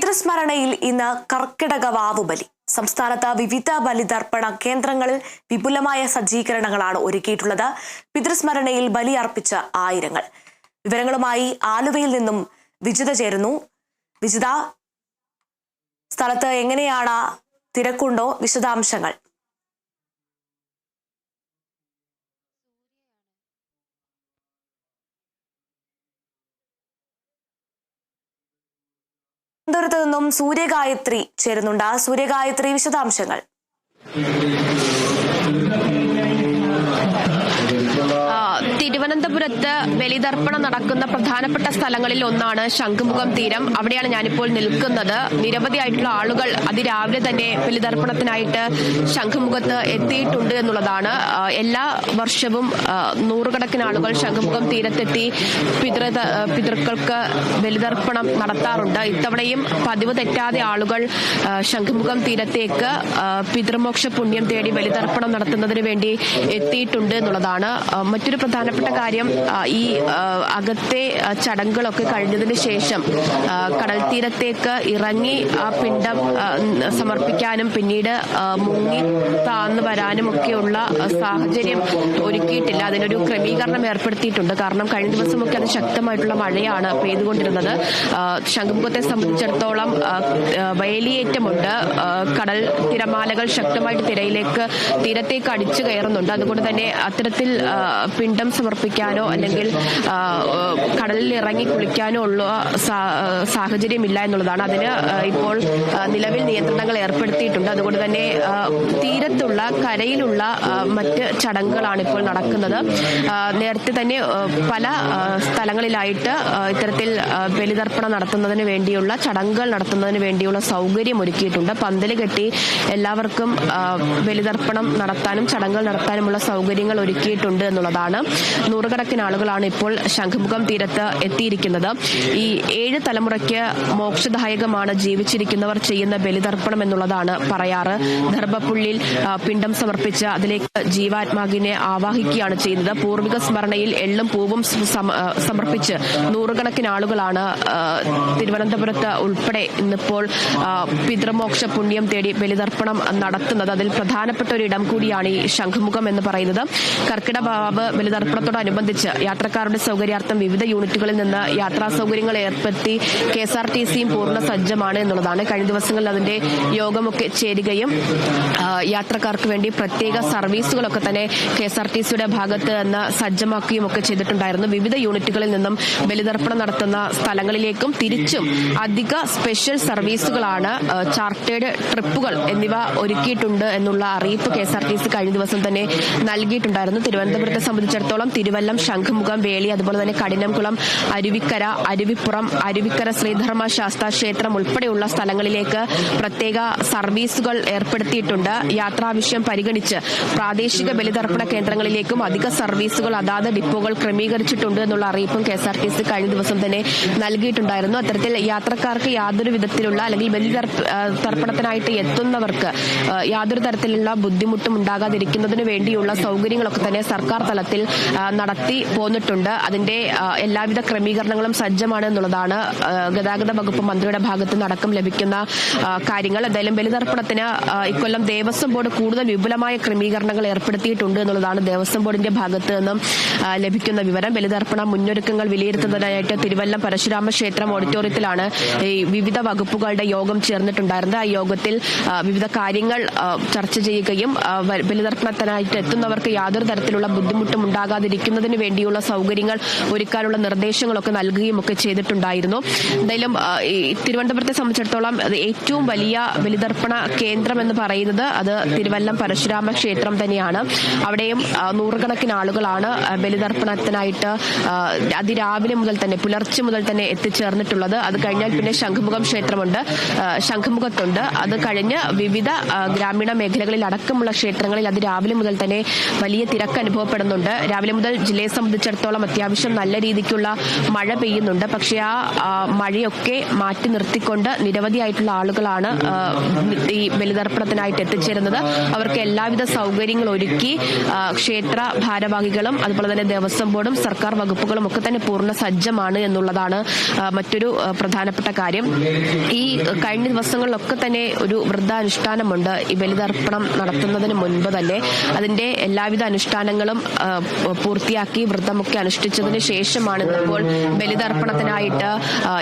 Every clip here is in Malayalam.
പിതൃസ്മരണയിൽ ഇന്ന് കർക്കിടക വാവുബലി സംസ്ഥാനത്ത് വിവിധ ബലിതർപ്പണ കേന്ദ്രങ്ങളിൽ വിപുലമായ സജ്ജീകരണങ്ങളാണ് ഒരുക്കിയിട്ടുള്ളത്. പിതൃസ്മരണയിൽ ബലി അർപ്പിച്ച ആയിരങ്ങൾ. വിവരങ്ങളുമായി ആലുവയിൽ നിന്നും വിജിത ചേരുന്നു. വിജിത സ്ഥലത്ത് എങ്ങനെയാണ് തിരക്കുണ്ടോ? വിശദാംശങ്ങൾ. തിരുവനന്തപുരത്ത് നിന്നും സൂര്യഗായത്രി ചേരുന്നുണ്ട്. ആ സൂര്യഗായത്രി വിശദാംശങ്ങൾ. തിരുവനന്തപുരത്ത് ബലിതർപ്പണം നടക്കുന്ന പ്രധാനപ്പെട്ട സ്ഥലങ്ങളിൽ ഒന്നാണ് ശംഖുമുഖം തീരം. അവിടെയാണ് ഞാനിപ്പോൾ നിൽക്കുന്നത്. നിരവധിയായിട്ടുള്ള ആളുകൾ അതിരാവിലെ തന്നെ ബലിതർപ്പണത്തിനായിട്ട് ശംഖുമുഖത്ത് എത്തിയിട്ടുണ്ട് എന്നുള്ളതാണ്. എല്ലാ വർഷവും നൂറുകണക്കിന് ആളുകൾ ശംഖുമുഖം തീരത്തെത്തി പിതൃ പിതൃക്കൾക്ക് ബലിതർപ്പണം നടത്താറുണ്ട്. ഇത്തവണയും പതിവ് തെറ്റാതെ ആളുകൾ ശംഖുമുഖം തീരത്തേക്ക് പിതൃമോക്ഷ പുണ്യം തേടി ബലിതർപ്പണം നടത്തുന്നതിന് വേണ്ടി എത്തിയിട്ടുണ്ട് എന്നുള്ളതാണ്. മറ്റൊരു പ്രധാനപ്പെട്ട കാര്യം ആ, ഈ അകത്തെ ചടങ്ങുകളൊക്കെ കഴിഞ്ഞതിന് ശേഷം കടൽ തീരത്തേക്ക് ഇറങ്ങി ആ പിണ്ടം സമർപ്പിക്കാനും പിന്നീട് മുങ്ങി താന്ന് വരാനും ഒക്കെയുള്ള സാഹചര്യം ഒരുക്കിയിട്ടില്ല. അതിനൊരു ക്രമീകരണം ഏർപ്പെടുത്തിയിട്ടുണ്ട്. കാരണം കഴിഞ്ഞ ദിവസമൊക്കെ അത് ശക്തമായിട്ടുള്ള മഴയാണ് പെയ്തുകൊണ്ടിരുന്നത്. ശംഖുമുഖത്തെ സംബന്ധിച്ചിടത്തോളം വേലിയേറ്റമുണ്ട് കടൽ തിരമാലകൾ ശക്തമായിട്ട് തിരയിലേക്ക് തീരത്തേക്ക് അടിച്ചു കയറുന്നുണ്ട്. അതുകൊണ്ട് തന്നെ അത്തരത്തിൽ പിണ്ടം പിണ്ടം സമർപ്പിക്കാനോ അല്ലെങ്കിൽ കടലിൽ ഇറങ്ങി കുളിക്കാനോ ഉള്ള സാഹചര്യമില്ല എന്നുള്ളതാണ്. അതിന് ഇപ്പോൾ നിലവിൽ നിയന്ത്രണങ്ങൾ ഏർപ്പെടുത്തിയിട്ടുണ്ട്. അതുകൊണ്ട് തന്നെ തീരത്തുള്ള കരയിലുള്ള മറ്റ് ചടങ്ങുകളാണ് ഇപ്പോൾ നടക്കുന്നത്. നേരത്തെ തന്നെ പല സ്ഥലങ്ങളിലായിട്ട് ഇത്തരത്തിൽ ബലിതർപ്പണം നടത്തുന്നതിന് വേണ്ടിയുള്ള ചടങ്ങുകൾ നടത്തുന്നതിന് വേണ്ടിയുള്ള സൗകര്യം ഒരുക്കിയിട്ടുണ്ട്. പന്തൽ കെട്ടി എല്ലാവർക്കും ബലിതർപ്പണം നടത്താനും ചടങ്ങുകൾ നടത്താനുമുള്ള സൗകര്യങ്ങൾ ഒരുക്കിയിട്ടുണ്ട് എന്നുള്ളതാണ്. നൂറുകണക്കിന് ആളുകളാണ് ഇപ്പോൾ ശംഖുമുഖം തീരത്ത് എത്തിയിരിക്കുന്നത്. ഈ ഏഴ് തലമുറയ്ക്ക് മോക്ഷദായകമാണ് ജീവിച്ചിരിക്കുന്നവർ ചെയ്യുന്ന ബലിതർപ്പണം എന്നുള്ളതാണ് പറയാറ്. ദർഭപ്പുള്ളിൽ പിണ്ടം സമർപ്പിച്ച് അതിലേക്ക് ജീവാത്മാവിനെ ആവാഹിക്കുകയാണ് ചെയ്യുന്നത്. പൂർവിക സ്മരണയിൽ എള്ളും പൂവും സമർപ്പിച്ച് നൂറുകണക്കിന് ആളുകളാണ് തിരുവനന്തപുരത്ത് ഉൾപ്പെടെ ഇന്നിപ്പോൾ പിതൃമോക്ഷ പുണ്യം തേടി ബലിതർപ്പണം നടത്തുന്നത്. അതിൽ പ്രധാനപ്പെട്ട ഒരു ഇടം കൂടിയാണ് ഈ ശംഖുമുഖം എന്ന് പറയുന്നത്. കർക്കിടഭാവ് ബലിതർപ്പണത്തോടനുബന്ധിച്ച് യാത്രക്കാരുടെ സൗകര്യാർത്ഥം വിവിധ യൂണിറ്റുകളിൽ നിന്ന് യാത്രാ സൗകര്യങ്ങൾ ഏർപ്പെടുത്തി കെ എസ് ആർ ടി സിയും പൂർണ സജ്ജമാണ് എന്നുള്ളതാണ്. കഴിഞ്ഞ ദിവസങ്ങളിൽ അതിന്റെ യോഗമൊക്കെ ചേരുകയും യാത്രക്കാർക്ക് വേണ്ടി പ്രത്യേക സർവീസുകളൊക്കെ തന്നെ കെ എസ് ആർ ടി സിയുടെ ഭാഗത്ത് നിന്ന് സജ്ജമാക്കുകയും ഒക്കെ ചെയ്തിട്ടുണ്ടായിരുന്നു. വിവിധ യൂണിറ്റുകളിൽ നിന്നും ബലിതർപ്പണം നടത്തുന്ന സ്ഥലങ്ങളിലേക്കും തിരിച്ചും അധിക സ്പെഷ്യൽ സർവീസുകളാണ് ചാർട്ടേഡ് ട്രിപ്പുകൾ എന്നിവ ഒരുക്കിയിട്ടുണ്ട് എന്നുള്ള അറിയിപ്പ് K S R T C കഴിഞ്ഞ ദിവസം തന്നെ നൽകിയിട്ടുണ്ടായിരുന്നു. തിരുവനന്തപുരത്തെ സംബന്ധിച്ചിടത്തോളം തിരുവല്ലം ശംഖുമുഖം വേളി അതുപോലെ തന്നെ കഠിനംകുളം അരുവിക്കര അരുവിപ്പുറം അരുവിക്കര ശ്രീധർമ്മ ശാസ്താ ക്ഷേത്രം ഉൾപ്പെടെയുള്ള സ്ഥലങ്ങളിലേക്ക് പ്രത്യേക സർവീസുകൾ ഏർപ്പെടുത്തിയിട്ടുണ്ട്. യാത്രാവിഷയം പരിഗണിച്ച് പ്രാദേശിക ബലിതർപ്പണ കേന്ദ്രങ്ങളിലേക്കും അധിക സർവീസുകൾ അതാത് ഡിപ്പോകൾ ക്രമീകരിച്ചിട്ടുണ്ട് എന്നുള്ള അറിയിപ്പും K S R T C കഴിഞ്ഞ ദിവസം തന്നെ നൽകിയിട്ടുണ്ടായിരുന്നു. അത്തരത്തിൽ യാത്രക്കാർക്ക് യാതൊരു വിധത്തിലുള്ള അല്ലെങ്കിൽ ബലിതർപ്പണത്തിനായിട്ട് എത്തുന്നവർക്ക് യാതൊരു തരത്തിലുള്ള ബുദ്ധിമുട്ടും ഉണ്ടാകാതിരിക്കുന്നതിന് വേണ്ടിയുള്ള സൗകര്യങ്ങളൊക്കെ തന്നെ സർക്കാർ തലത്തിൽ ആ, നടത്തി പോന്നിട്ടുണ്ട്. അതിന്റെ എല്ലാവിധ ക്രമീകരണങ്ങളും സജ്ജമാണ് എന്നുള്ളതാണ് ഗതാഗത വകുപ്പ് മന്ത്രിയുടെ ഭാഗത്ത് നടക്കം ലഭിക്കുന്ന കാര്യങ്ങൾ. എന്തായാലും ബലിതർപ്പണത്തിന് ഇക്കൊല്ലം ദേവസ്വം ബോർഡ് കൂടുതൽ വിപുലമായ ക്രമീകരണങ്ങൾ ഏർപ്പെടുത്തിയിട്ടുണ്ട് എന്നുള്ളതാണ് ദേവസ്വം ബോർഡിന്റെ ഭാഗത്ത് നിന്നും ലഭിക്കുന്ന വിവരം. ബലിതർപ്പണ മുന്നൊരുക്കങ്ങൾ വിലയിരുത്തുന്നതിനായിട്ട് തിരുവല്ലം പരശുരാമ ക്ഷേത്രം ഓഡിറ്റോറിയത്തിലാണ് ഈ വിവിധ വകുപ്പുകളുടെ യോഗം ചേർന്നിട്ടുണ്ടായിരുന്നത്. ആ യോഗത്തിൽ വിവിധ കാര്യങ്ങൾ ചർച്ച ചെയ്യുകയും ബലിതർപ്പണത്തിനായിട്ട് എത്തുന്നവർക്ക് യാതൊരു തരത്തിലുള്ള ബുദ്ധിമുട്ടും ഉണ്ടാകാതിരിക്കുന്നതിന് വേണ്ടിയുള്ള സൗകര്യങ്ങൾ ഒരുക്കാനുള്ള നിർദ്ദേശങ്ങളൊക്കെ നൽകുകയും ഒക്കെ ചെയ്തിട്ടുണ്ടായിരുന്നു. എന്തായാലും തിരുവനന്തപുരത്തെ സംബന്ധിച്ചിടത്തോളം ഏറ്റവും വലിയ ബലിതർപ്പണ കേന്ദ്രം എന്ന് പറയുന്നത് അത് തിരുവല്ലം പരശുരാമ ക്ഷേത്രം തന്നെയാണ്. അവിടെയും നൂറുകണക്കിന് ആളുകളാണ് ബലിതർപ്പണത്തിനായിട്ട് അതിരാവിലെ മുതൽ തന്നെ പുലർച്ചെ മുതൽ തന്നെ എത്തിച്ചേർന്നിട്ടുള്ളത്. അത് കഴിഞ്ഞാൽ പിന്നെ ശംഖുമുഖം ക്ഷേത്രമുണ്ട്. ശംഖുമുഖത്തുണ്ട്. അത് കഴിഞ്ഞ് വിവിധ ഗ്രാമീണ മേഖലകളിൽ അടക്കമുള്ള ക്ഷേത്രങ്ങളിൽ അത് രാവിലെ മുതൽ തന്നെ വലിയ തിരക്ക് അനുഭവപ്പെടുന്നുണ്ട്. രാവിലെ മുതൽ ജില്ലയെ സംബന്ധിച്ചിടത്തോളം അത്യാവശ്യം നല്ല രീതിക്കുള്ള മഴ പെയ്യുന്നുണ്ട്. പക്ഷെ ആ മഴയൊക്കെ മാറ്റി നിർത്തിക്കൊണ്ട് നിരവധിയായിട്ടുള്ള ആളുകളാണ് ഈ ബലിതർപ്പണത്തിനായിട്ട് എത്തിച്ചേരുന്നത്. അവർക്ക് എല്ലാവിധ സൗകര്യങ്ങൾ ഒരുക്കി ക്ഷേത്ര ഭാരവാഹികളും അതുപോലെ തന്നെ ദേവസ്വം ബോർഡും സർക്കാർ വകുപ്പുകളും ഒക്കെ തന്നെ പൂർണ സജ്ജമാണ് എന്നുള്ളതാണ് മറ്റൊരു പ്രധാനപ്പെട്ട കാര്യം. ഈ കഴിഞ്ഞ ദിവസങ്ങളിലൊക്കെ തന്നെ ഒരു വൃദ്ധാനുഷ്ഠാനമുണ്ട്. ഈ ബലിതർപ്പണം നടത്തുന്നതിന് മുൻപ് തന്നെ അതിന്റെ എല്ലാവിധ അനുഷ്ഠാനങ്ങളും ആ, പൂർത്തിയാക്കി വ്രതമൊക്കെ അനുഷ്ഠിച്ചതിന് ശേഷമാണ് ഇന്നിപ്പോൾ ബലിതർപ്പണത്തിനായിട്ട്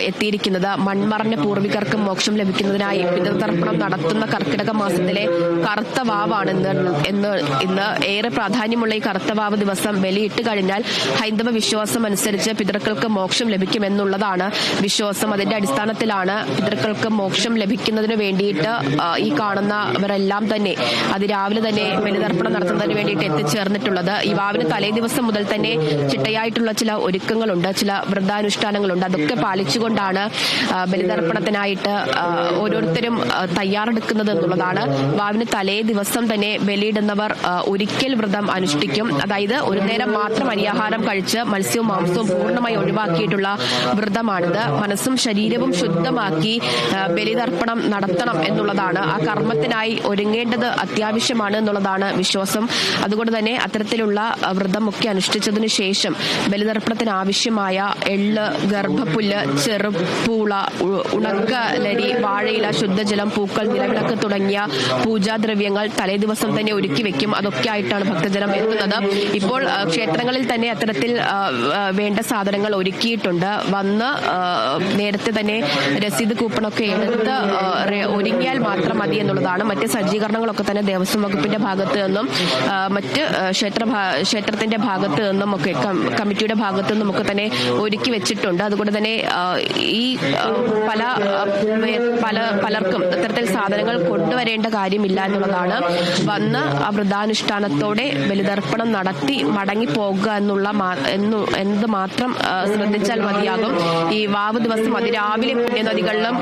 എത്തിയിരിക്കുന്നത്. മൺമറഞ്ഞ പൂർവികർക്ക് മോക്ഷം ലഭിക്കുന്നതിനായി പിതൃതർപ്പണം നടത്തുന്ന കർക്കിടക മാസത്തിലെ കറുത്ത വാവാണ് ഇന്ന്. എന്ന് ഇന്ന് ഏറെ പ്രാധാന്യമുള്ള ഈ കറുത്ത വാവ് ദിവസം ബലിയിട്ട് കഴിഞ്ഞാൽ ഹൈന്ദവ വിശ്വാസം അനുസരിച്ച് പിതൃക്കൾക്ക് മോക്ഷം ലഭിക്കുമെന്നുള്ളതാണ് വിശ്വാസം. അതിന്റെ അടിസ്ഥാനത്തിലാണ് പിതൃക്കൾക്ക് മോക്ഷം ലഭിക്കുന്നതിന് വേണ്ടിയിട്ട് ഈ കാണുന്നവരെല്ലാം തന്നെ അതിരാവിലെ തന്നെ ബലിതർപ്പണം നടത്തുന്നതിന് വേണ്ടിയിട്ട് എത്തിച്ചേർന്നിട്ടുള്ളത്. ഈ തലേ ദിവസം മുതൽ തന്നെ ചിട്ടയായിട്ടുള്ള ചില ഒരുക്കങ്ങളുണ്ട് ചില വ്രതാനുഷ്ഠാനങ്ങളുണ്ട്. അതൊക്കെ പാലിച്ചുകൊണ്ടാണ് ബലിതർപ്പണത്തിനായിട്ട് ഓരോരുത്തരും തയ്യാറെടുക്കുന്നത് എന്നുള്ളതാണ്. വാവിന് തലേ ദിവസം തന്നെ ബലിയിടുന്നവർ ഒരിക്കൽ വ്രതം അനുഷ്ഠിക്കും. അതായത് ഒരു നേരം മാത്രം അരിയാഹാരം കഴിച്ച് മത്സ്യവും മാംസവും പൂർണമായി ഒഴിവാക്കിയിട്ടുള്ള വ്രതമാണിത്. മനസ്സും ശരീരവും ശുദ്ധമാക്കി ബലിതർപ്പണം നടത്തണം എന്നുള്ളതാണ്. ആ കർമ്മത്തിനായി ഒരുങ്ങേണ്ടത് അത്യാവശ്യമാണ് എന്നുള്ളതാണ് വിശ്വാസം. അതുകൊണ്ട് തന്നെ അത്തരത്തിലുള്ള വ്രതമൊക്കെ വ്രതമൊക്കെ അനുഷ്ഠിച്ചതിനു ശേഷം ബലിതർപ്പണത്തിന് ആവശ്യമായ എള്ള് ഗർഭപ്പുല്ല് ചെറുപൂള ഉണക്ക ലരി വാഴയില ശുദ്ധജലം പൂക്കൾ നിലവിളക്ക് തുടങ്ങിയ പൂജാദ്രവ്യങ്ങൾ തലേദിവസം തന്നെ ഒരുക്കി വെക്കും. അതൊക്കെ ആയിട്ടാണ് ഭക്തജനം എത്തുന്നത് ഇപ്പോൾ ക്ഷേത്രങ്ങളിൽ തന്നെ അത്തരത്തിൽ വേണ്ട സാധനങ്ങൾ ഒരുക്കിയിട്ടുണ്ട്. വന്ന് നേരത്തെ തന്നെ രസീത് കൂപ്പണൊക്കെ എടുത്ത് ഒരുങ്ങിയാൽ മാത്രം മതി എന്നുള്ളതാണ്. മറ്റ് സജ്ജീകരണങ്ങളൊക്കെ തന്നെ ദേവസ്വം വകുപ്പിന്റെ ഭാഗത്ത് നിന്നും മറ്റ് ക്ഷേത്ര ക്ഷേത്രത്തിന്റെ ഭാഗത്ത് നിന്നും ഒക്കെ കം- കമ്മിറ്റിയുടെ ഭാഗത്ത് നിന്നുമൊക്കെ തന്നെ ഒരുക്കി വെച്ചിട്ടുണ്ട്. അതുകൊണ്ട് തന്നെ ഈ പല പല പലർക്കും ഇത്തരത്തിൽ സാധനങ്ങൾ കൊണ്ടുവരേണ്ട കാര്യമില്ല എന്നുള്ളതാണ്. വന്ന് ആ വൃദ്ധാനുഷ്ഠാനത്തോടെ ബലിതർപ്പണം നടത്തി മടങ്ങി പോകുക എന്നുള്ള എന്ത് മാത്രം ശ്രദ്ധിച്ചാൽ മതിയാകും. ഈ വാവ് ദിവസം അതിരാവിലെ പുണ്യനദികളിലും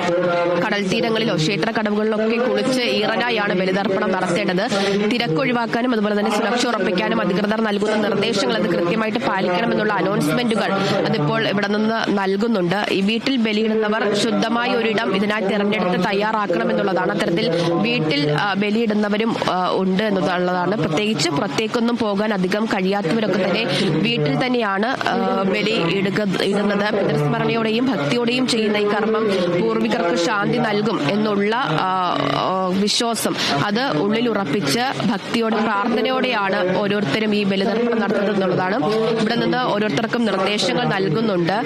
കടൽ തീരങ്ങളിലോ ക്ഷേത്ര കടവുകളിലൊക്കെ കുളിച്ച് ഈറനായാണ് ബലിതർപ്പണം നടത്തേണ്ടത്. തിരക്കൊഴിവാക്കാനും അതുപോലെ തന്നെ സുരക്ഷ ഉറപ്പിക്കാനും അധികൃതർ നൽകുന്ന നിർദ്ദേശങ്ങൾ അത് കൃത്യമായിട്ട് പാലിക്കണമെന്നുള്ള അനൗൺസ്മെന്റുകൾ അതിപ്പോൾ ഇവിടെ നിന്ന് നൽകുന്നുണ്ട്. ഈ വീട്ടിൽ ബലിയിടുന്നവർ ശുദ്ധമായ ഒരിടം ഇതിനായി തിരഞ്ഞെടുത്ത് തയ്യാറാക്കണമെന്നുള്ളതാണ്. അത്തരത്തിൽ വീട്ടിൽ ബലിയിടുന്നവരും ഉണ്ട് എന്നുള്ളതാണ്. പ്രത്യേകിച്ച് പുറത്തേക്കൊന്നും പോകാൻ അധികം കഴിയാത്തവരൊക്കെ തന്നെ വീട്ടിൽ തന്നെയാണ് ബലി ഇടുക ഇടുന്നത്. പിതൃസ്മരണയോടെയും ഭക്തിയോടെയും ചെയ്യുന്ന ഈ കർമ്മം പൂർവികർക്ക് ശാന്തി നൽകും എന്നുള്ള വിശ്വാസം അത് ഉള്ളിൽ ഉറപ്പിച്ച് ഭക്തിയോടെ പ്രാർത്ഥനയോടെയാണ് ഓരോരുത്തരും ഈ ബലിതർപ്പണം നടത്തുന്നത് എന്നുള്ളതാണ് ഇവിടെ നിന്ന് ഓരോരുത്തർക്കും നിർദ്ദേശങ്ങൾ നൽകുന്നുണ്ട്.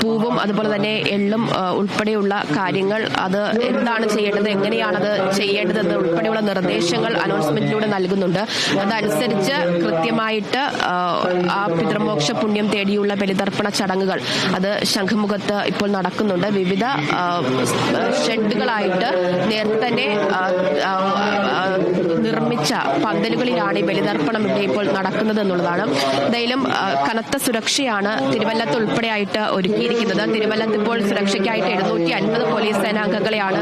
പൂവും അതുപോലെ തന്നെ എള്ളും ഉൾപ്പെടെയുള്ള കാര്യങ്ങൾ അത് എന്താണ് ചെയ്യേണ്ടത് എങ്ങനെയാണത് ചെയ്യേണ്ടത് ഉൾപ്പെടെയുള്ള നിർദ്ദേശങ്ങൾ അനൗൺസ്മെന്റിലൂടെ നൽകുന്നുണ്ട്. അതനുസരിച്ച് കൃത്യമായിട്ട് ആ, പിതൃമോക്ഷ പുണ്യം തേടിയുള്ള ബലിതർപ്പണ ചടങ്ങുകൾ അത് ശംഖുമുഖത്ത് ഇപ്പോൾ നടക്കുന്നുണ്ട്. വിവിധ ഷെഡുകളായിട്ട് നേരത്തെ തന്നെ നിർമ്മിച്ച പന്തലുകളിലാണ് ഈ ബലിതർപ്പണം ഇവിടെ ഇപ്പോൾ നടക്കുന്നത് എന്നുള്ളതാണ്. എന്തായാലും കനത്ത സുരക്ഷയാണ് തിരുവല്ലത്ത് ഉൾപ്പെടെയായിട്ട് ഒരുക്കിയിരിക്കുന്നത്. തിരുവല്ലത്ത് ഇപ്പോൾ സുരക്ഷയ്ക്കായിട്ട് എഴുന്നൂറ്റി അൻപത് പോലീസ് സേനാംഗങ്ങളെയാണ്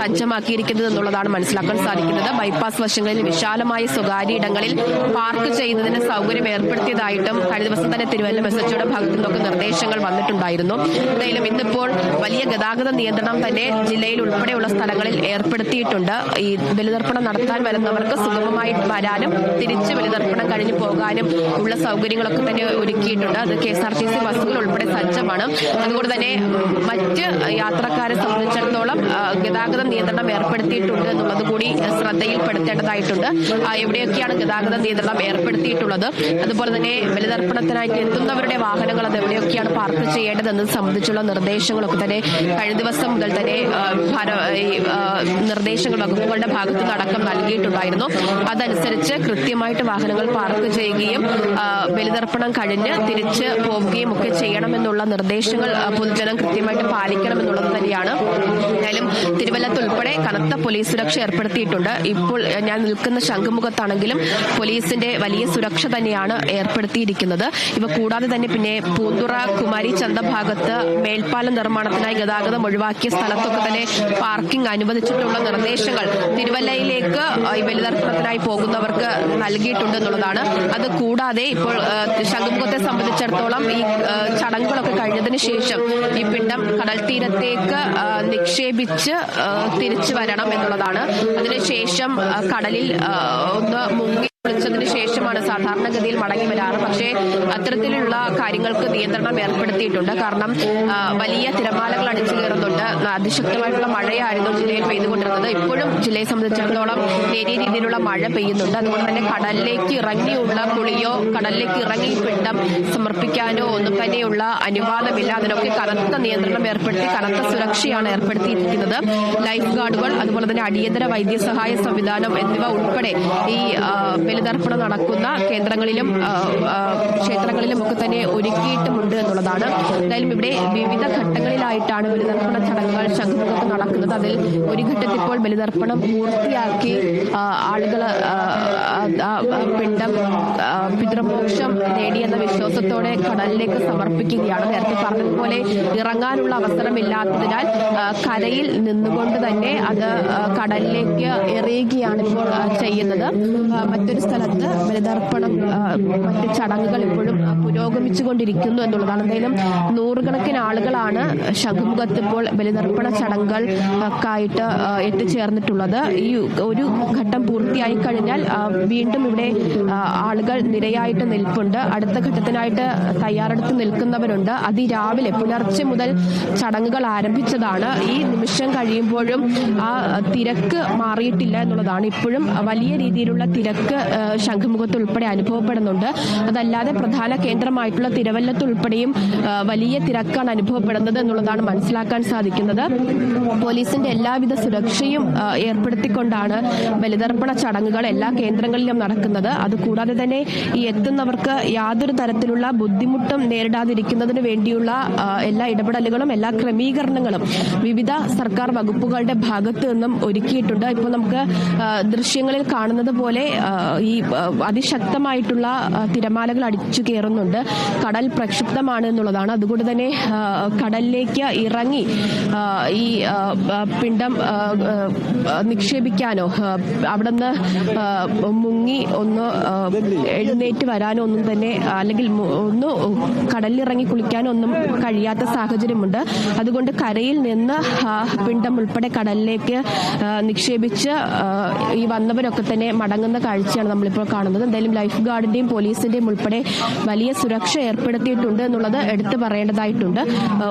സജ്ജമാക്കിയിരിക്കുന്നത് എന്നുള്ളതാണ് മനസ്സിലാക്കാൻ സാധിക്കുന്നത്. ബൈപ്പാസ് വശങ്ങളിൽ വിശാലമായ സ്വകാര്യ ഇടങ്ങളിൽ പാർക്ക് ചെയ്യുന്നതിന് സൗകര്യം ഏർപ്പെടുത്തിയതായിട്ടും കഴിഞ്ഞ ദിവസം തന്നെ തിരുവല്ല എച്ച്ഒയുടെ ഭാഗത്തു നിന്നൊക്കെ നിർദ്ദേശങ്ങൾ വന്നിട്ടുണ്ടായിരുന്നു. എന്തായാലും ഇന്നിപ്പോൾ വലിയ ഗതാഗത നിയന്ത്രണം തന്നെ ജില്ലയിൽ ഉൾപ്പെടെയുള്ള സ്ഥലങ്ങളിൽ ഏർപ്പെടുത്തിയിട്ടുണ്ട്. ഈ ബലിതർപ്പണം നടത്താൻ വരുന്നവർക്ക് സുഗമമായി വരാനും തിരിച്ച് ബലിതർപ്പണം കഴിഞ്ഞ് പോകാനും ഉള്ള സൗകര്യങ്ങളൊക്കെ തന്നെ ഒരുക്കിയിട്ടുണ്ട്. അത് K S R T C ബസ്സുകൾ ഉൾപ്പെടെ സജ്ജമാണ്. അതുകൊണ്ട് തന്നെ മറ്റ് യാത്രക്കാരെ സംബന്ധിച്ചിടത്തോളം ഗതാഗത നിയന്ത്രണം ഏർപ്പെടുത്തിയിട്ടുണ്ട് എന്നുള്ളത് കൂടി ശ്രദ്ധയിൽപ്പെടുത്തേണ്ടതായിട്ടുണ്ട്. എവിടെയൊക്കെയാണ് ഗതാഗത നിയന്ത്രണം ഏർപ്പെടുത്തിയിട്ടുള്ളത്? അതുപോലെ തന്നെ ബലിതർപ്പണത്തിനായിട്ട് എത്തുന്നവരുടെ വാഹനങ്ങൾ അത് എവിടെയൊക്കെയാണ് പാർക്ക് ചെയ്യേണ്ടതെന്നത് സംബന്ധിച്ചുള്ള നിർദ്ദേശങ്ങളൊക്കെ തന്നെ കഴിഞ്ഞ ദിവസം മുതൽ തന്നെ നിർദ്ദേശങ്ങൾ വകുപ്പുകളുടെ ഭാഗത്തു നിന്ന് അടക്കം നൽകിയിട്ടുണ്ടായിരുന്നു. അതനുസരിച്ച് കൃത്യമായിട്ട് വാഹനങ്ങൾ പാർക്ക് ചെയ്യുകയും ആ, ബലിതർപ്പണം കഴിഞ്ഞ് തിരിച്ച് പോവുകയും ഒക്കെ ചെയ്യണമെന്നുള്ള നിർദ്ദേശങ്ങൾ പൊതുജനം കൃത്യമായിട്ട് പാലിക്കണമെന്നുള്ളത് തന്നെയാണ്. എന്തായാലും തിരുവല്ലത്ത് ഉൾപ്പെടെ കനത്ത പോലീസ് സുരക്ഷ ഏർപ്പെടുത്തിയിട്ടുണ്ട്. ഇപ്പോൾ ഞാൻ നിൽക്കുന്ന ശംഖുമുഖത്താണെങ്കിലും പോലീസിന്റെ വലിയ സുരക്ഷ തന്നെയാണ് ഏർപ്പെടുത്തിയിരിക്കുന്നത്. ഇവ കൂടാതെ തന്നെ പിന്നെ പൂന്തുറ കുമാരി ചന്ത ഭാഗത്ത് മേൽപ്പാലം നിർമ്മാണത്തിനായി ഗതാഗതം ഒഴിവാക്കിയ സ്ഥലത്തൊക്കെ തന്നെ പാർക്കിംഗ് അനുവദിച്ചിട്ടുള്ള നിർദ്ദേശങ്ങൾ തിരുവല്ലയിലേക്ക് ബലിതർപ്പണത്തിനായി പോകുന്നവർക്ക് നൽകിയിട്ടുണ്ട് എന്നുള്ളതാണ് അത് കൂടാതെ ഇപ്പോൾ ശംഖുമുഖത്തെ സംബന്ധിച്ചിടത്തോളം ഈ ചടങ്ങുകളൊക്കെ കഴിഞ്ഞതിന് ശേഷം ഈ പിണ്ടം കടൽ തീരത്തേക്ക് നിക്ഷേപിച്ച് തിരിച്ചു വരണം എന്നുള്ളതാണ്. അതിനുശേഷം കടലിൽ ഒന്ന് മുങ്ങി കുളിച്ചതിന് ശേഷമാണ് സാധാരണഗതിയിൽ മടങ്ങി വരാറ്. പക്ഷേ അത്തരത്തിലുള്ള കാര്യങ്ങൾക്ക് നിയന്ത്രണം ഏർപ്പെടുത്തിയിട്ടുണ്ട്. കാരണം വലിയ തിരമാലകൾ അടിച്ചു കയറുന്നുണ്ട്. അതിശക്തമായിട്ടുള്ള മഴയായിരുന്നു ജില്ലയിൽ പെയ്തുകൊണ്ടിരുന്നത്. ഇപ്പോഴും ജില്ലയെ സംബന്ധിച്ചിടത്തോളം നേരിയ രീതിയിലുള്ള മഴ പെയ്യുന്നുണ്ട്. അതുകൊണ്ട് തന്നെ കടലിലേക്ക് ഇറങ്ങിയുള്ള കുളിയോ കടലിലേക്ക് ഇറങ്ങി പിണ്ടം സമർപ്പിക്കാനോ ഒന്നും തന്നെയുള്ള അനുവാദമില്ല. അതിനൊക്കെ കനത്ത നിയന്ത്രണം ഏർപ്പെടുത്തി കനത്ത സുരക്ഷയാണ് ഏർപ്പെടുത്തിയിരിക്കുന്നത്. ലൈഫ് ഗാർഡുകൾ അതുപോലെ തന്നെ അടിയന്തര വൈദ്യസഹായ സംവിധാനം എന്നിവ ഉൾപ്പെടെ ഈ ബലിതർപ്പണം നടക്കുന്ന കേന്ദ്രങ്ങളിലും ക്ഷേത്രങ്ങളിലും ഒക്കെ തന്നെ ഒരുക്കിയിട്ടുമുണ്ട് എന്നുള്ളതാണ്. എന്തായാലും ഇവിടെ വിവിധ ഘട്ടങ്ങളിലായിട്ടാണ് ബലിതർപ്പണ ചടങ്ങുകൾ ശംഖുമുഖത്ത് നടക്കുന്നത്. അതിൽ ഒരു ഘട്ടത്തിൽ ഇപ്പോൾ ബലിതർപ്പണം പൂർത്തിയാക്കി ആളുകൾ പിണ്ടം പിതൃമോക്ഷം നേടിയെന്ന വിശ്വാസത്തോടെ കടലിലേക്ക് സമർപ്പിക്കുകയാണ്. നേരത്തെ പറഞ്ഞതുപോലെ ഇറങ്ങാനുള്ള അവസരമില്ലാത്തതിനാൽ കരയിൽ നിന്നുകൊണ്ട് തന്നെ അത് കടലിലേക്ക് എറിയുകയാണ് ഇപ്പോൾ ചെയ്യുന്നത്. ആ, സ്ഥലത്ത് ബലിതർപ്പണം മറ്റ് ചടങ്ങുകൾ ഇപ്പോഴും പുരോഗമിച്ചുകൊണ്ടിരിക്കുന്നു എന്നുള്ളതാണ്. എന്തായാലും നൂറുകണക്കിന് ആളുകളാണ് ശംഖുമുഖത്ത് ഇപ്പോൾ ബലിതർപ്പണ ചടങ്ങുകൾ ഒക്കെയായിട്ട് ആ, എത്തിച്ചേർന്നിട്ടുള്ളത്. ഈ ഒരു ഘട്ടം പൂർത്തിയായി കഴിഞ്ഞാൽ വീണ്ടും ഇവിടെ ആളുകൾ നിരയായിട്ട് നിൽപ്പുണ്ട്. അടുത്ത ഘട്ടത്തിനായിട്ട് തയ്യാറെടുത്ത് നിൽക്കുന്നവരുണ്ട്. അതിരാവിലെ പുലർച്ചെ മുതൽ ചടങ്ങുകൾ ആരംഭിച്ചതാണ്. ഈ നിമിഷം കഴിയുമ്പോഴും ആ തിരക്ക് മാറിയിട്ടില്ല എന്നുള്ളതാണ്. ഇപ്പോഴും വലിയ രീതിയിലുള്ള തിരക്ക് ശംഖുമുഖത്ത് ഉൾപ്പെടെ അനുഭവപ്പെടുന്നുണ്ട്. അതല്ലാതെ പ്രധാന കേന്ദ്രമായിട്ടുള്ള തിരുവല്ലത്ത് ഉൾപ്പെടെയും വലിയ തിരക്കാണ് അനുഭവപ്പെടുന്നത് എന്നുള്ളതാണ് മനസ്സിലാക്കാൻ സാധിക്കുന്നത്. പോലീസിന്റെ എല്ലാവിധ സുരക്ഷയും ഏർപ്പെടുത്തിക്കൊണ്ടാണ് ബലിതർപ്പണ ചടങ്ങുകൾ എല്ലാ കേന്ദ്രങ്ങളിലും നടക്കുന്നത്. അതുകൂടാതെ തന്നെ ഈ എത്തുന്നവർക്ക് യാതൊരു തരത്തിലുള്ള ബുദ്ധിമുട്ടും നേരിടാതിരിക്കുന്നതിന് വേണ്ടിയുള്ള എല്ലാ ഇടപെടലുകളും എല്ലാ ക്രമീകരണങ്ങളും വിവിധ സർക്കാർ വകുപ്പുകളുടെ ഭാഗത്തു നിന്നും ഒരുക്കിയിട്ടുണ്ട്. ഇപ്പോൾ നമുക്ക് ദൃശ്യങ്ങളിൽ കാണുന്നത് പോലെ ഈ അതിശക്തമായിട്ടുള്ള തിരമാലകൾ അടിച്ചു കയറുന്നുണ്ട്. കടൽ പ്രക്ഷുബ്ധമാണ് എന്നുള്ളതാണ്. അതുകൊണ്ട് തന്നെ കടലിലേക്ക് ഇറങ്ങി ഈ പിണ്ടം നിക്ഷേപിക്കാനോ അവിടുന്ന് മുങ്ങി ഒന്ന് എഴുന്നേറ്റ് വരാനോ ഒന്നും തന്നെ അല്ലെങ്കിൽ ഒന്ന് കടലിലിറങ്ങി കുളിക്കാനോ ഒന്നും കഴിയാത്ത സാഹചര്യമുണ്ട്. അതുകൊണ്ട് കരയിൽ നിന്ന് പിണ്ടം ഉൾപ്പെടെ കടലിലേക്ക് നിക്ഷേപിച്ച് ഈ വന്നവരൊക്കെ തന്നെ മടങ്ങുന്ന കാഴ്ചയാണ് നമ്മളിപ്പോൾ കാണുന്നത്. എന്തായാലും ലൈഫ് ഗാർഡിന്റെയും പോലീസിന്റെയും ഉൾപ്പെടെ വലിയ സുരക്ഷ ഏർപ്പെടുത്തിയിട്ടുണ്ട് എന്നുള്ളത് എടുത്തു പറയേണ്ടതായിട്ടുണ്ട്.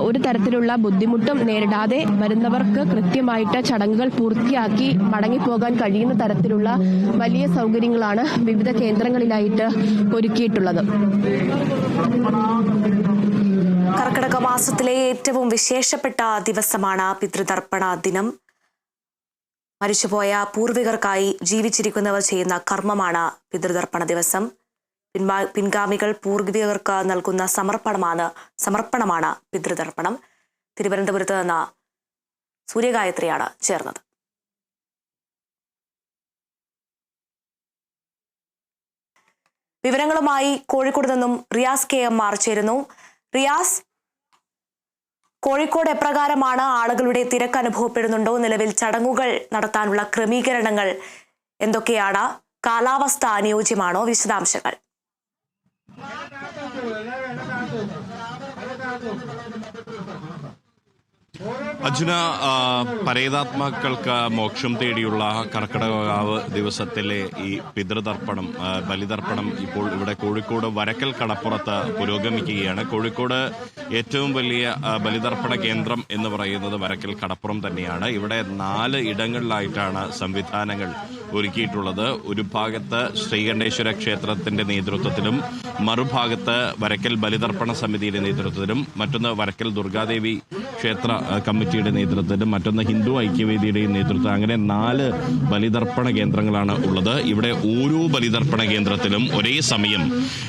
ഒരു തരത്തിലുള്ള ബുദ്ധിമുട്ടും നേരിടാതെ വരുന്നവർക്ക് കൃത്യമായിട്ട് ചടങ്ങുകൾ പൂർത്തിയാക്കി മടങ്ങിപ്പോകാൻ കഴിയുന്ന തരത്തിലുള്ള വലിയ സൗകര്യങ്ങളാണ് വിവിധ കേന്ദ്രങ്ങളിലായിട്ട് ഒരുക്കിയിട്ടുള്ളത്. കർക്കിടക മാസത്തിലെ ഏറ്റവും വിശേഷപ്പെട്ട ദിവസമാണ് പിതൃതർപ്പണ ദിനം. മരിച്ചുപോയ പൂർവികർക്കായി ജീവിച്ചിരിക്കുന്നവർ ചെയ്യുന്ന കർമ്മമാണ് പിതൃതർപ്പണ ദിവസം. പിൻഗാമികൾ പൂർവികർക്ക് നൽകുന്ന സമർപ്പണമാണ് സമർപ്പണമാണ് പിതൃതർപ്പണം. തിരുവനന്തപുരത്ത് നിന്ന് സൂര്യഗായത്രിയാണ് ചേർന്നത്. വിവരങ്ങളുമായി കോഴിക്കോട് നിന്നും റിയാസ് കെ എം ചേരുന്നു. റിയാസ് കോഴിക്കോട് എപ്രകാരമാണ് ആളുകളുടെ തിരക്ക് അനുഭവപ്പെടുന്നുണ്ടോ? നിലവിൽ ചടങ്ങുകൾ നടത്താനുള്ള ക്രമീകരണങ്ങൾ എന്തൊക്കെയാണ്? കാലാവസ്ഥ അനുയോജ്യമാണോ? വിശദാംശങ്ങൾ. അർജുന ആ, പരേതാത്മാക്കൾക്ക് മോക്ഷം തേടിയുള്ള കർക്കിടകാവ് ദിവസത്തിലെ ഈ പിതൃതർപ്പണം ബലിതർപ്പണം ഇപ്പോൾ ഇവിടെ കോഴിക്കോട് വരക്കൽ കടപ്പുറത്ത് പുരോഗമിക്കുകയാണ്. കോഴിക്കോട് ഏറ്റവും വലിയ ബലിതർപ്പണ കേന്ദ്രം എന്ന് പറയുന്നത് വരക്കൽ കടപ്പുറം തന്നെയാണ്. ഇവിടെ നാല് ഇടങ്ങളിലായിട്ടാണ് സംവിധാനങ്ങൾ ഒരുക്കിയിട്ടുള്ളത്. ഒരു ഭാഗത്ത് ശ്രീകണ്ഠേശ്വര ക്ഷേത്രത്തിന്റെ നേതൃത്വത്തിലും മറുഭാഗത്ത് വരക്കൽ ബലിതർപ്പണ സമിതിയുടെ നേതൃത്വത്തിലും മറ്റൊന്ന് വരക്കൽ ദുർഗാദേവി ക്ഷേത്ര കമ്മിറ്റിയുടെ നേതൃത്വത്തിലും മറ്റൊന്ന് ഹിന്ദു ഐക്യവേദിയുടെയും നേതൃത്വം. അങ്ങനെ നാല് ബലിതർപ്പണ കേന്ദ്രങ്ങളാണ് ഉള്ളത്. ഇവിടെ ഓരോ ബലിതർപ്പണ കേന്ദ്രത്തിലും ഒരേ സമയം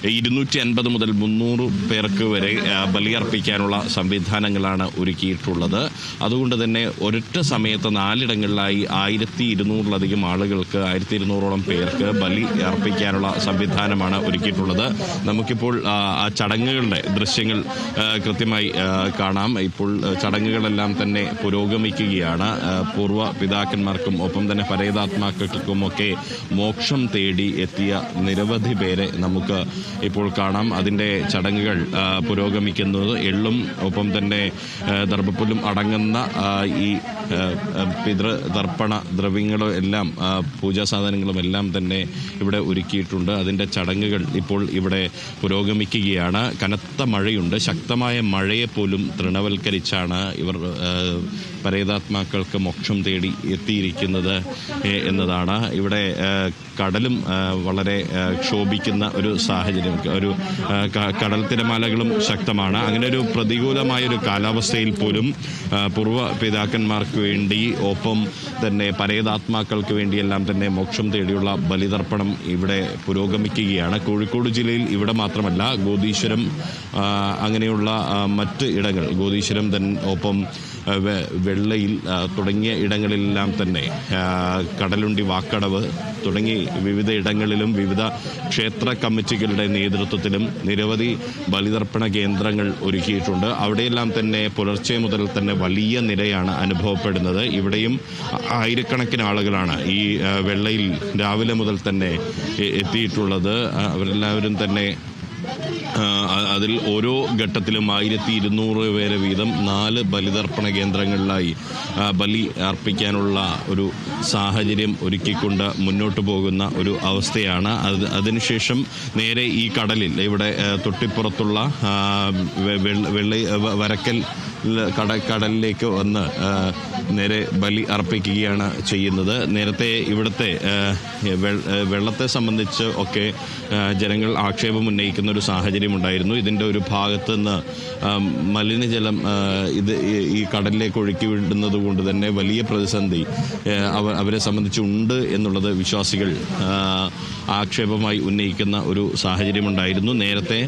ഇരുന്നൂറ്റി അൻപത് മുതൽ മുന്നൂറ് പേർക്ക് വരെ ബലിയർപ്പിക്കാനുള്ള സംവിധാനങ്ങളാണ് ഒരുക്കിയിട്ടുള്ളത്. അതുകൊണ്ട് തന്നെ ഒരൊറ്റ സമയത്ത് നാലിടങ്ങളിലായി ആയിരത്തി ഇരുന്നൂറിലധികം ആളുകൾക്ക് ആയിരത്തി ഇരുന്നൂറോളം പേർക്ക് ബലി അർപ്പിക്കാനുള്ള സംവിധാനമാണ് ഒരുക്കിയിട്ടുള്ളത്. നമുക്കിപ്പോൾ ആ, ചടങ്ങുകളുടെ ദൃശ്യങ്ങൾ കൃത്യമായി കാണാം. ഇപ്പോൾ ആ, ചടങ്ങുകളെല്ലാം തന്നെ പുരോഗമിക്കുകയാണ്. പൂർവ പിതാക്കന്മാർക്കും ഒപ്പം തന്നെ പരേതാത്മാക്കൾക്കുമൊക്കെ മോക്ഷം തേടി എത്തിയ നിരവധി പേരെ നമുക്ക് ഇപ്പോൾ കാണാം. അതിന്റെ ചടങ്ങുകൾ പുരോഗമിക്കുന്നത് എള്ളും ഒപ്പം തന്നെ ദർഭപ്പുല്ലും അടങ്ങുന്ന ഈ പിതൃ തർപ്പണ ദ്രവ്യങ്ങളും എല്ലാം പൂജാ സാധനങ്ങളും എല്ലാം തന്നെ ഇവിടെ ഒരുക്കിയിട്ടുണ്ട്. അതിന്റെ ചടങ്ങുകൾ ഇപ്പോൾ ഇവിടെ പുരോഗമിക്കുകയാണ്. കനത്ത മഴയുണ്ട്. ശക്തമായ മഴയെ പോലും തൃണവൽക്കരിച്ചാണ് ഇവർ ആ, പരേതാത്മാക്കൾക്ക് മോക്ഷം തേടി എത്തിയിരിക്കുന്നത് എന്നതാണ്. ഇവിടെ കടലും വളരെ ക്ഷോഭിക്കുന്ന ഒരു സാഹചര്യം ഒരു കടൽ തിരമാലകളും ശക്തമാണ്. അങ്ങനെ ഒരു പ്രതികൂലമായ ഒരു കാലാവസ്ഥയിൽ പോലും പൂർവ പിതാക്കന്മാർക്ക് വേണ്ടി ഒപ്പം തന്നെ പരേതാത്മാക്കൾക്ക് വേണ്ടിയെല്ലാം തന്നെ മോക്ഷം തേടിയുള്ള ബലിതർപ്പണം ഇവിടെ പുരോഗമിക്കുകയാണ്. കോഴിക്കോട് ജില്ലയിൽ ഇവിടെ മാത്രമല്ല ഗോദീശ്വരം അങ്ങനെയുള്ള മറ്റ് ഇടങ്ങൾ ഗോദീശ്വരം തന്നെ ഒപ്പം വെള്ളയിൽ തുടങ്ങിയ ഇടങ്ങളിലെല്ലാം തന്നെ കടലുണ്ടി വാക്കടവ് തുടങ്ങി വിവിധ ഇടങ്ങളിലും വിവിധ ക്ഷേത്ര കമ്മിറ്റികളുടെ നേതൃത്വത്തിലും നിരവധി ബലിതർപ്പണ കേന്ദ്രങ്ങൾ ഒരുക്കിയിട്ടുണ്ട്. അവിടെയെല്ലാം തന്നെ പുലർച്ചെ മുതൽ തന്നെ വലിയ നിരയാണ് അനുഭവപ്പെടുന്നത്. ഇവിടെയും ആയിരക്കണക്കിന് ആളുകളാണ് ഈ വെള്ളയിൽ രാവിലെ മുതൽ തന്നെ എത്തിയിട്ടുള്ളത്. അവരെല്ലാവരും തന്നെ അതിൽ ഓരോ ഘട്ടത്തിലും ആയിരത്തി ഇരുന്നൂറ് പേരെ വീതം നാല് ബലിതർപ്പണ കേന്ദ്രങ്ങളിലായി ബലി അർപ്പിക്കാനുള്ള ഒരു സാഹചര്യം ഒരുക്കിക്കൊണ്ട് മുന്നോട്ട് പോകുന്ന ഒരു അവസ്ഥയാണ്. അത് അതിനുശേഷം നേരെ ഈ കടലിൽ ഇവിടെ തൊട്ടിപ്പുറത്തുള്ള വെള്ളി വരക്കൽ കട കടലിലേക്ക് വന്ന് നേരെ ബലി അർപ്പിക്കുകയാണ് ചെയ്യുന്നത്. നേരത്തെ ഇവിടുത്തെ വെള്ളത്തെ സംബന്ധിച്ച് ഒക്കെ ജനങ്ങൾ ആക്ഷേപം ഉന്നയിക്കുന്ന ഒരു സാഹചര്യം ഉണ്ടായിരുന്നു. ഇതിന്റെ ഒരു ഭാഗത്ത് നിന്ന് മലിനജലം ഇത് ഈ- കടലിലേക്ക് ഒഴുക്കി വിടുന്നത് കൊണ്ട് തന്നെ വലിയ പ്രതിസന്ധി അവരെ സംബന്ധിച്ചുണ്ട് എന്നുള്ളത് വിശ്വാസികൾ ആക്ഷേപമായി ഉന്നയിക്കുന്ന ഒരു സാഹചര്യമുണ്ടായിരുന്നു. നേരത്തെ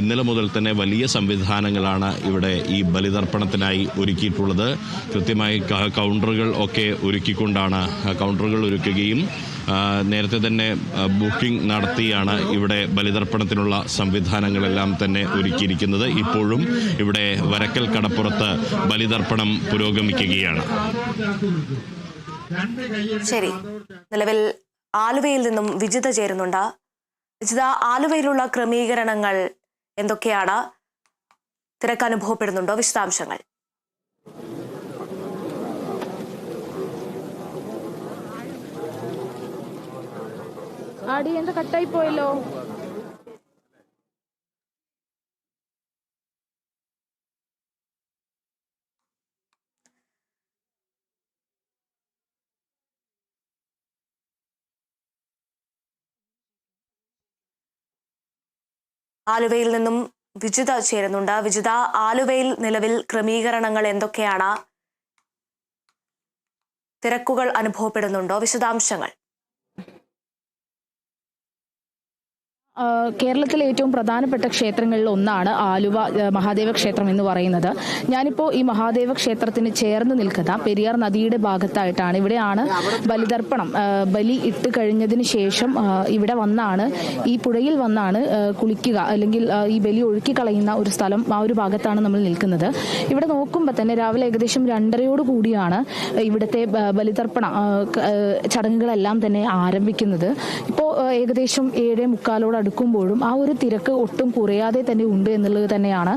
ഇന്നലെ മുതൽ തന്നെ വലിയ സംവിധാനങ്ങളാണ് ഇവിടെ ഈ ബലിതർപ്പണത്തിനായി ഒരുക്കിയിട്ടുള്ളത്. കൃത്യമായി കൗണ്ടറുകൾ ഒക്കെ ഒരുക്കിക്കൊണ്ടാണ് കൗണ്ടറുകൾ ഒരുക്കുകയും നേരത്തെ തന്നെ ബുക്കിംഗ് നടത്തിയാണ് ഇവിടെ ബലിതർപ്പണത്തിനുള്ള സംവിധാനങ്ങളെല്ലാം തന്നെ ഒരുക്കിയിരിക്കുന്നത്. ഇപ്പോഴും ഇവിടെ വരക്കൽ കടപ്പുറത്ത് ബലിതർപ്പണം പുരോഗമിക്കുകയാണ്. ശരി. നിലവിൽ ആലുവയിൽ നിന്നും വിജിത ചേരുന്നുണ്ട്. വിജിത ആലുവയിലുള്ള ക്രമീകരണങ്ങൾ എന്തൊക്കെയാണ്? തിരക്ക് അനുഭവപ്പെടുന്നുണ്ടോ? വിശദാംശങ്ങൾ. ആടി എന്താ കട്ടായി പോയല്ലോ? ആലുവയിൽ നിന്നും വിജിത ചേരുന്നുണ്ട്. വിജിത ആലുവയിൽ നിലവിൽ ക്രമീകരണങ്ങൾ എന്തൊക്കെയാണ്? തിരക്കുകൾ അനുഭവപ്പെടുന്നുണ്ടോ? വിശദാംശങ്ങൾ. കേരളത്തിലെ ഏറ്റവും പ്രധാനപ്പെട്ട ക്ഷേത്രങ്ങളിൽ ഒന്നാണ് ആലുവ മഹാദേവ ക്ഷേത്രം എന്ന് പറയുന്നത്. ഞാനിപ്പോൾ ഈ മഹാദേവ ക്ഷേത്രത്തിന് ചേർന്ന് നിൽക്കുന്ന പെരിയാർ നദിയുടെ ഭാഗത്തായിട്ടാണ്. ഇവിടെയാണ് ബലിതർപ്പണം ബലി ഇട്ട് കഴിഞ്ഞതിന് ശേഷം ഇവിടെ വന്നാണ് ഈ പുഴയിൽ വന്നാണ് കുളിക്കുക അല്ലെങ്കിൽ ഈ ബലി ഒഴുക്കി കളയുന്ന ഒരു സ്ഥലം ആ ഒരു ഭാഗത്താണ് നമ്മൾ നിൽക്കുന്നത്. ഇവിടെ നോക്കുമ്പോൾ തന്നെ രാവിലെ ഏകദേശം രണ്ടരയോട് കൂടിയാണ് ഇവിടുത്തെ ബലിതർപ്പണ ചടങ്ങുകളെല്ലാം തന്നെ ആരംഭിക്കുന്നത്. ഇപ്പോൾ ഏകദേശം ഏഴേ മുക്കാലോട് അടുക്കുമ്പോഴും ആ ഒരു തിരക്ക് ഒട്ടും കുറയാതെ തന്നെ ഉണ്ട് എന്നുള്ളത് തന്നെയാണ്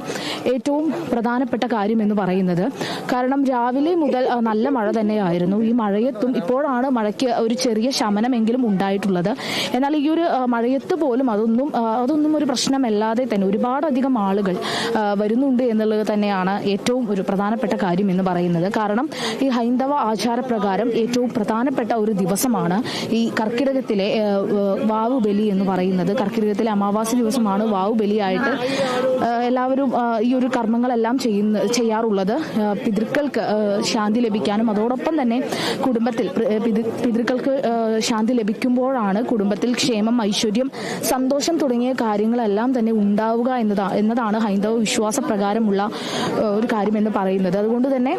ഏറ്റവും പ്രധാനപ്പെട്ട കാര്യം എന്ന് പറയുന്നത്. കാരണം രാവിലെ മുതൽ നല്ല മഴ തന്നെയായിരുന്നു. ഈ മഴയത്തും ഇപ്പോഴാണ് മഴയ്ക്ക് ഒരു ചെറിയ ശമനമെങ്കിലും ഉണ്ടായിട്ടുള്ളത്. എന്നാൽ ഈ ഒരു മഴയത്ത് പോലും അതൊന്നും അതൊന്നും ഒരു പ്രശ്നമല്ലാതെ തന്നെ ഒരുപാടധികം ആളുകൾ വരുന്നുണ്ട് എന്നുള്ളത് തന്നെയാണ് ഏറ്റവും ഒരു പ്രധാനപ്പെട്ട കാര്യം എന്ന് പറയുന്നത്. കാരണം ഈ ഹൈന്ദവ ആചാരപ്രകാരം ഏറ്റവും പ്രധാനപ്പെട്ട ഒരു ദിവസമാണ് ഈ കർക്കിടകത്തിലെ വാവ് ബലി എന്ന് പറയുന്നത്. കർക്കിടകത്തിലെ അമാവാസി ദിവസമാണ് വാവ് ബലിയായിട്ട് എല്ലാവരും ഈ ഒരു കർമ്മങ്ങളെല്ലാം ചെയ്യുന്ന ചെയ്യാറുള്ളത്. പിതൃക്കൾക്ക് ശാന്തി ലഭിക്കാനും അതോടൊപ്പം തന്നെ കുടുംബത്തിൽ പിതൃക്കൾക്ക് ശാന്തി ലഭിക്കുമ്പോഴാണ് കുടുംബത്തിൽ ക്ഷേമം ഐശ്വര്യം സന്തോഷം തുടങ്ങിയ കാര്യങ്ങളെല്ലാം തന്നെ ഉണ്ടാവുക എന്നതാ എന്നതാണ് ഹൈന്ദവ വിശ്വാസ പ്രകാരമുള്ള ഒരു കാര്യമെന്ന് പറയുന്നത്. അതുകൊണ്ട് തന്നെ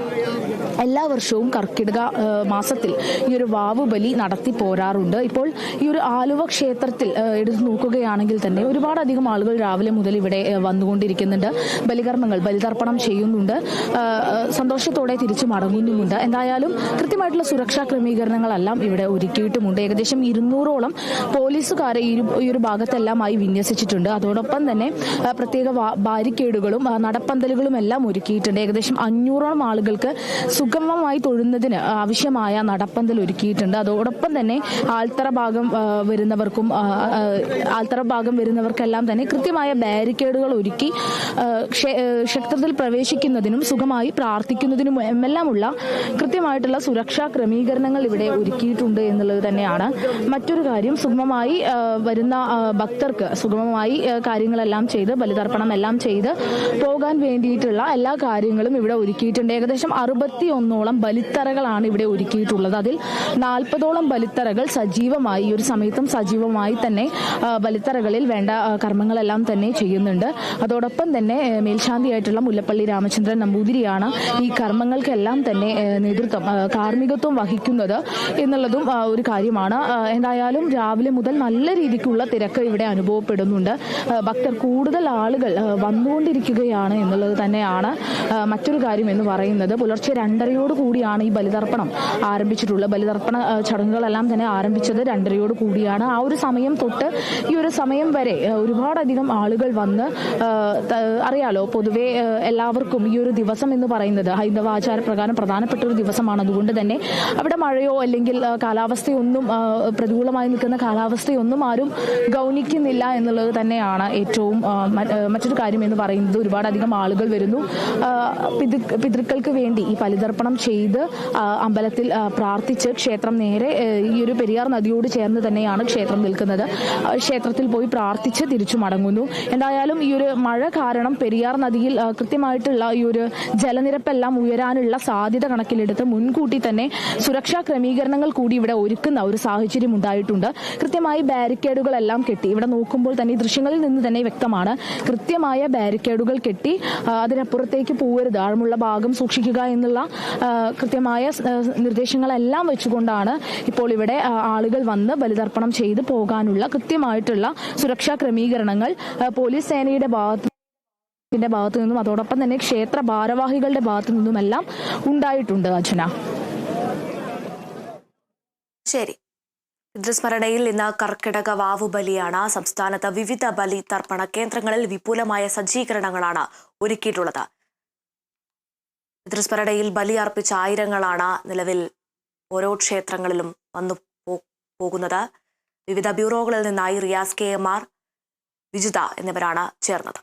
എല്ലാ വർഷവും കർക്കിടക മാസത്തിൽ ഈ ഒരു വാവ് ബലി നടത്തി പോരാറുണ്ട്. ഇപ്പോൾ ഈ ഒരു ആലുവ ക്ഷേത്രത്തിൽ എടുത്തു എടുത്തു നോക്കുകയാണെങ്കിൽ തന്നെ ഒരുപാടധികം ആളുകൾ രാവിലെ മുതൽ ഇവിടെ വന്നുകൊണ്ടിരിക്കുന്നുണ്ട്. ബലികർമ്മങ്ങൾ ബലിതർപ്പണം ചെയ്യുന്നുണ്ട്. സന്തോഷത്തോടെ തിരിച്ചു മടങ്ങുന്നുമുണ്ട്. എന്തായാലും കൃത്യമായിട്ടുള്ള സുരക്ഷാ ക്രമീകരണങ്ങളെല്ലാം ഇവിടെ ഒരുക്കിയിട്ടുമുണ്ട്. ഏകദേശം ഇരുന്നൂറോളം പോലീസുകാരെ ഈ ഒരു- ഭാഗത്തെല്ലാമായി വിന്യസിച്ചിട്ടുണ്ട്. അതോടൊപ്പം തന്നെ പ്രത്യേക ബാരിക്കേഡുകളും നടപ്പന്തലുകളും എല്ലാം ഒരുക്കിയിട്ടുണ്ട്. ഏകദേശം അഞ്ഞൂറോളം ആളുകൾക്ക് സുഗമമായി തൊഴുന്നതിന് ആവശ്യമായ നടപ്പന്തൽ ഒരുക്കിയിട്ടുണ്ട് അതോടൊപ്പം തന്നെ ആൽത്തറ ഭാഗം വരുന്നവർക്കും ആ, ആൽത്തറ ഭാഗം വരുന്നവർക്കെല്ലാം തന്നെ കൃത്യമായ ബാരിക്കേഡുകൾ ഒരുക്കി ക്ഷേത്രത്തിൽ പ്രവേശിക്കുന്നതിനും സുഖമായി പ്രാർത്ഥിക്കുന്നതിനും എല്ലാമുള്ള കൃത്യമായിട്ടുള്ള സുരക്ഷാ ക്രമീകരണങ്ങൾ ഇവിടെ ഒരുക്കിയിട്ടുണ്ട് എന്നുള്ളത് തന്നെയാണ്. മറ്റൊരു കാര്യം സുഗമമായി വരുന്ന ഭക്തർക്ക് സുഗമമായി കാര്യങ്ങളെല്ലാം ചെയ്ത് ബലിതർപ്പണം എല്ലാം ചെയ്ത് പോകാൻ വേണ്ടിയിട്ടുള്ള എല്ലാ കാര്യങ്ങളും ഇവിടെ ഒരുക്കിയിട്ടുണ്ട്. ഏകദേശം അറുപത്തി ഒന്നോളം ബലിത്തറകളാണ് ഇവിടെ ഒരുക്കിയിട്ടുള്ളത്. അതിൽ നാൽപ്പതോളം ബലിത്തറകൾ സജീവമായി ഒരു സമയത്തും സജീവമായി തന്നെ ആ, ബലിത്തറകളിൽ വേണ്ട കർമ്മങ്ങളെല്ലാം തന്നെ ചെയ്യുന്നുണ്ട്. അതോടൊപ്പം തന്നെ മേൽശാന്തിയായിട്ടുള്ള മുല്ലപ്പള്ളി രാമചന്ദ്രൻ നമ്പൂതിരിയാണ് ഈ കർമ്മങ്ങൾക്കെല്ലാം തന്നെ നേതൃത്വം കാർമ്മികത്വം വഹിക്കുന്നത് എന്നുള്ളതും ഒരു കാര്യമാണ്. എന്തായാലും രാവിലെ മുതൽ നല്ല രീതിക്കുള്ള തിരക്ക് ഇവിടെ അനുഭവപ്പെടുന്നുണ്ട്. ഭക്തർ കൂടുതൽ ആളുകൾ വന്നുകൊണ്ടിരിക്കുകയാണ് എന്നുള്ളത് തന്നെയാണ് മറ്റൊരു കാര്യം എന്ന് പറയുന്നത്. പുലർച്ചെ രണ്ടരയോട് കൂടിയാണ് ഈ ബലിതർപ്പണം ആരംഭിച്ചിട്ടുള്ളത്. ബലിതർപ്പണ ചടങ്ങുകളെല്ലാം തന്നെ ആരംഭിച്ചത് രണ്ടരയോട് കൂടിയാണ്. ആ ഒരു സമയം തൊട്ട് ഈ ഒരു സമയം വരെ ഒരുപാടധികം ആളുകൾ വന്ന് അറിയാലോ പൊതുവെ എല്ലാവർക്കും ഈ ഒരു ദിവസം എന്ന് പറയുന്നത് ഹൈന്ദവ ആചാരപ്രകാരം പ്രധാനപ്പെട്ട ഒരു ദിവസമാണ്. അതുകൊണ്ട് തന്നെ അവിടെ മഴയോ അല്ലെങ്കിൽ കാലാവസ്ഥയൊന്നും പ്രതികൂലമായി നിൽക്കുന്ന കാലാവസ്ഥയൊന്നും ആരും ഗൗനിക്കുന്നില്ല എന്നുള്ളത് തന്നെയാണ് ഏറ്റവും മറ്റൊരു കാര്യം എന്ന് പറയുന്നത്. ഒരുപാടധികം ആളുകൾ വരുന്നു. പിതൃ- പിതൃക്കൾക്ക് വേണ്ടി ഈ ബലിതർപ്പണം ചെയ്ത് അമ്പലത്തിൽ പ്രാർത്ഥിച്ച് ക്ഷേത്രം നേരെ ഈ ഒരു പെരിയാർ നദിയോട് ചേർന്ന് തന്നെയാണ് ക്ഷേത്രം നിൽക്കുന്നത്. ആ, ക്ഷേത്രത്തിൽ പോയി പ്രാർത്ഥിച്ച് തിരിച്ചു മടങ്ങുന്നു. എന്തായാലും ഈ ഒരു മഴ കാരണം പെരിയാർ നദിയിൽ കൃത്യമായിട്ടുള്ള ഈ ഒരു ജലനിരപ്പെല്ലാം ഉയരാനുള്ള സാധ്യത കണക്കിലെടുത്ത് മുൻകൂട്ടി തന്നെ സുരക്ഷാ ക്രമീകരണങ്ങൾ കൂടി ഇവിടെ ഒരുക്കുന്ന ഒരു സാഹചര്യം ഉണ്ടായിട്ടുണ്ട്. കൃത്യമായി ബാരിക്കേഡുകളെല്ലാം കെട്ടി ഇവിടെ നോക്കുമ്പോൾ തന്നെ ദൃശ്യങ്ങളിൽ നിന്ന് തന്നെ വ്യക്തമാണ്. കൃത്യമായ ബാരിക്കേഡുകൾ കെട്ടി അതിനപ്പുറത്തേക്ക് പോകരുത് ആഴമുള്ള ഭാഗം സൂക്ഷിക്കുക എന്നുള്ള കൃത്യമായ നിർദ്ദേശങ്ങളെല്ലാം വെച്ചുകൊണ്ടാണ് ഇപ്പോൾ ഇവിടെ ആളുകൾ വന്ന് ബലിതർപ്പണം ചെയ്ത് പോകാനുള്ള കൃത്യമായിട്ടുള്ള സുരക്ഷാ ക്രമീകരണങ്ങൾ പോലീസ് സേനയുടെ ഭാഗത്ത് ഭാഗത്തു നിന്നും അതോടൊപ്പം തന്നെ ക്ഷേത്ര ഭാരവാഹികളുടെ ഭാഗത്തു നിന്നുമെല്ലാം ഉണ്ടായിട്ടുണ്ട് അർജുന ശരി. പിതൃസ്മരണയിൽ ഇന്ന് കർക്കിടക വാവുബലിയാണ് സംസ്ഥാനത്ത് വിവിധ ബലി തർപ്പണ കേന്ദ്രങ്ങളിൽ വിപുലമായ സജ്ജീകരണങ്ങളാണ് ഒരുക്കിയിട്ടുള്ളത്. പിതൃസ്മരണയിൽ ബലി അർപ്പിച്ച ആയിരങ്ങളാണ് നിലവിൽ ഓരോ ക്ഷേത്രങ്ങളിലും വന്നു പോകുന്നത്. വിവിധ ബ്യൂറോകളിൽ നിന്നായി Riyas K M R Vijitha എന്നിവരാണ് ചേർന്നത്.